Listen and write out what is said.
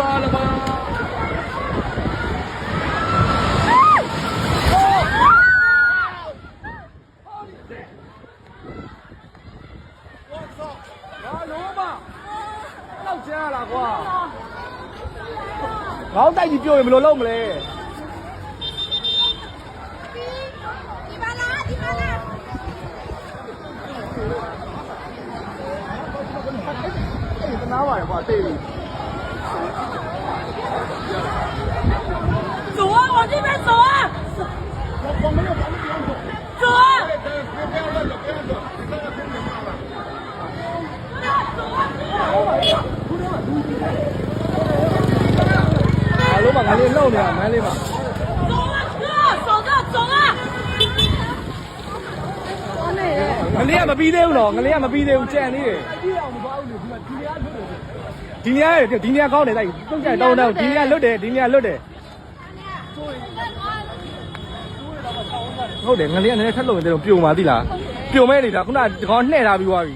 ပါလပါဘာလို့မတော့ကျလာကွာခေါင်းတိုက်ကြီးပြိုရင်ဘယ်လိုလုပ်မလဲ ဒီပါလားဒီပါလား တနာပါရကွာတိတ်ပြီ 走啊，往这边走啊！走啊！ အားလုံးကငါလေးလုံနေတာမန်းလေးပါ 走啊，哥，走着走啊！ ငလေးကမပြီးသေးဘူးနော်ငလေးကမပြီးသေးဘူးကြံသေးတယ် ဒီနေရာဒီနေရာကောင်းတယ်တိုက်တုံးကြတောင်းတောင်းဒီနေရာလွတ်တယ်ဒီနေရာလွတ်တယ်ဟုတ်တယ်ငလေးကနည်းနည်းထက်လို့ရင်တော့ပြုံပါသီလားပြုံမဲနေတာခုနကကောင်နှဲ့ထားပြီးသွားပြီ